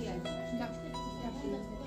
Yes.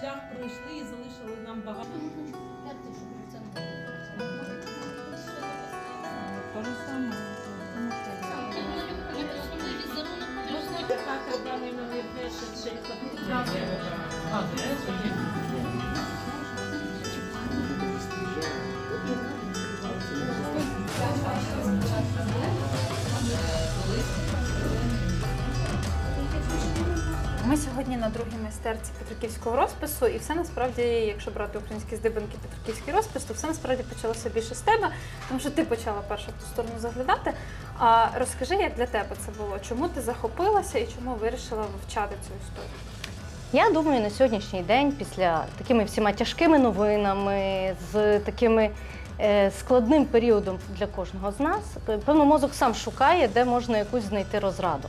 Шлях пройшли і залишили нам багато. То ж саме. Так, даний номер пише, чи Ми сьогодні на другій майстерці Петриківського розпису, і все насправді, якщо брати українські здибанки Петриківський розпис, то все насправді почалося більше з тебе, тому що ти почала перша в ту сторону заглядати. А розкажи, як для тебе це було? Чому ти захопилася і чому вирішила вивчати цю історію? Я думаю, на сьогоднішній день, після такими всіма тяжкими новинами, з такими е, складним періодом для кожного з нас, певно, мозок сам шукає, де можна якусь знайти розраду.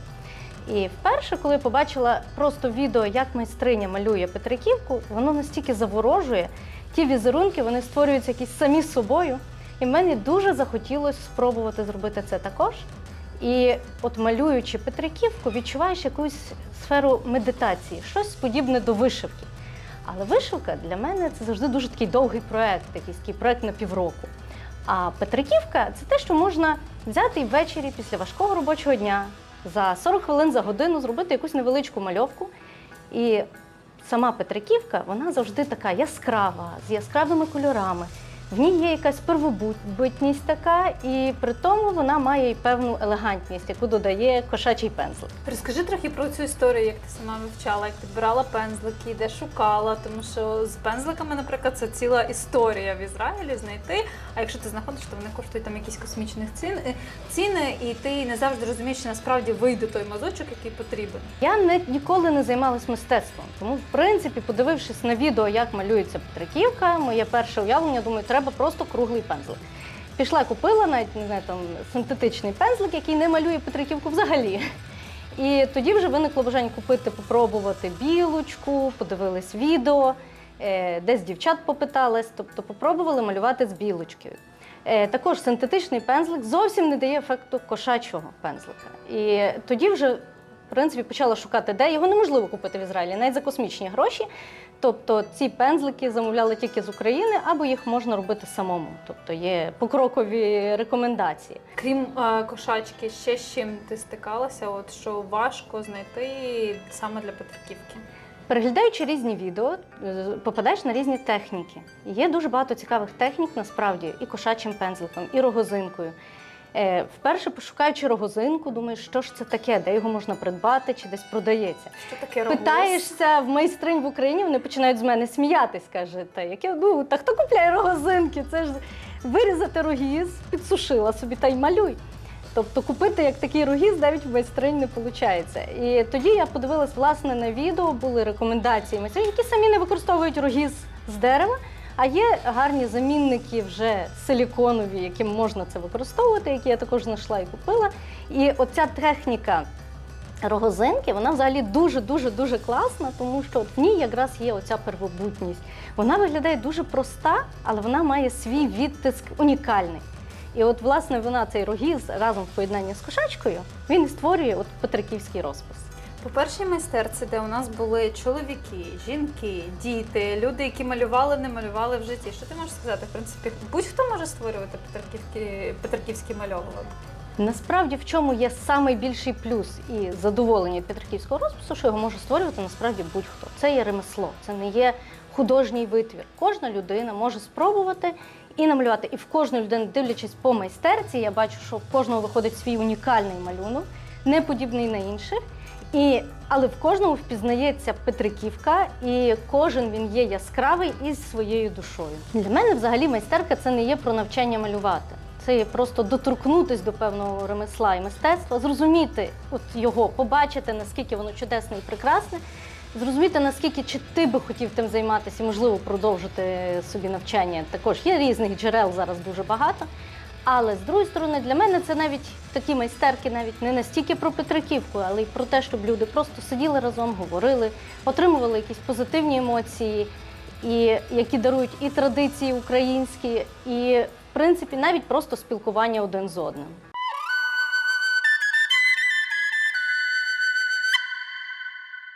І вперше, коли я побачила просто відео, як майстриня малює Петриківку, воно настільки заворожує, ті візерунки вони створюються якісь самі собою. І мені дуже захотілося спробувати зробити це також. І от малюючи Петриківку, відчуваєш якусь сферу медитації, щось подібне до вишивки. Але вишивка для мене це завжди дуже такий довгий проект, якийсь такий проект на півроку. А Петриківка це те, що можна взяти ввечері після важкого робочого дня за 40 хвилин за годину зробити якусь невеличку мальовку. І сама Петриківка, вона завжди така яскрава, з яскравими кольорами. В ній є якась первобутність така, і при тому вона має й певну елегантність, яку додає кошачий пензлик. Розкажи трохи про цю історію, як ти сама вивчала, як підбирала пензлики, де шукала, тому що з пензликами, наприклад, це ціла історія в Ізраїлі знайти. А якщо ти знаходиш, то вони коштують там якісь космічних цін, е, ціни, і ти не завжди розумієш, чи насправді вийде той мазочок, який потрібен. Я не, ніколи не займалась мистецтвом, тому, в принципі, подивившись на відео, як малюється Петриківка, моє перше уявлення, думаю, треба просто круглий пензлик. Пішла, купила навіть не знаю, там синтетичний пензлик, який не малює Петриківку взагалі. І тоді вже виникло бажання купити, попробувати білочку, подивились відео, е, десь дівчат попитались, тобто попробували малювати з білочкою. Е, Також синтетичний пензлик зовсім не дає ефекту кошачого пензлика. І тоді вже, в принципі, почала шукати, де його неможливо купити в Ізраїлі, навіть за космічні гроші. Тобто ці пензлики замовляли тільки з України, або їх можна робити самому. Тобто є покрокові рекомендації. Крім е, кошачки, ще з чим ти стикалася, от що важко знайти саме для Петриківки. Переглядаючи різні відео, попадаєш на різні техніки. Є дуже багато цікавих технік насправді і кошачим пензликом, і рогозинкою. Е, Вперше пошукаючи рогозинку, думаєш, що ж це таке, де його можна придбати чи десь продається. Що таке рогоз? Питаєшся в майстринь в Україні, вони починають з мене сміятись. Каже, та яке ну та хто купляє рогозинки? Це ж вирізати рогіз, підсушила собі та й малюй. Тобто купити як такий рогіз навіть в майстринь не виходить. І тоді я подивилась власне на відео, були рекомендації майстринь, які самі не використовують рогіз з дерева. А є гарні замінники вже силіконові, яким можна це використовувати, які я також знайшла і купила. І оця техніка рогозинки, вона взагалі дуже дуже класна, тому що в ній якраз є оця первобутність. Вона виглядає дуже проста, але вона має свій відтиск унікальний. І от, власне, вона цей рогіз разом в поєднанні з кошачкою, він створює от петриківський розпис. По першій майстерці, де у нас були чоловіки, жінки, діти, люди, які малювали, не малювали в житті. Що ти можеш сказати? В принципі, будь-хто може створювати петриківський, петриківський мальовував. Насправді, в чому є найбільший плюс і задоволення петриківського розпису, що його може створювати насправді будь-хто. Це є ремесло, це не є художній витвір. Кожна людина може спробувати і намалювати. І в кожної людини, дивлячись по майстерці, я бачу, що в кожного виходить свій унікальний малюнок, не подібний на інших. І, але в кожному впізнається Петриківка, і кожен він є яскравий із своєю душою. Для мене взагалі майстерка це не є про навчання малювати. Це є просто доторкнутись до певного ремесла і мистецтва, зрозуміти от його, побачити, наскільки воно чудесне і прекрасне, зрозуміти, наскільки чи ти би хотів тим займатися і, можливо, продовжити собі навчання. Також є різних джерел зараз дуже багато. Але з другої сторони, для мене це навіть такі майстерки, навіть не настільки про Петриківку, але й про те, щоб люди просто сиділи разом, говорили, отримували якісь позитивні емоції, і які дарують і традиції українські, і в принципі навіть просто спілкування один з одним.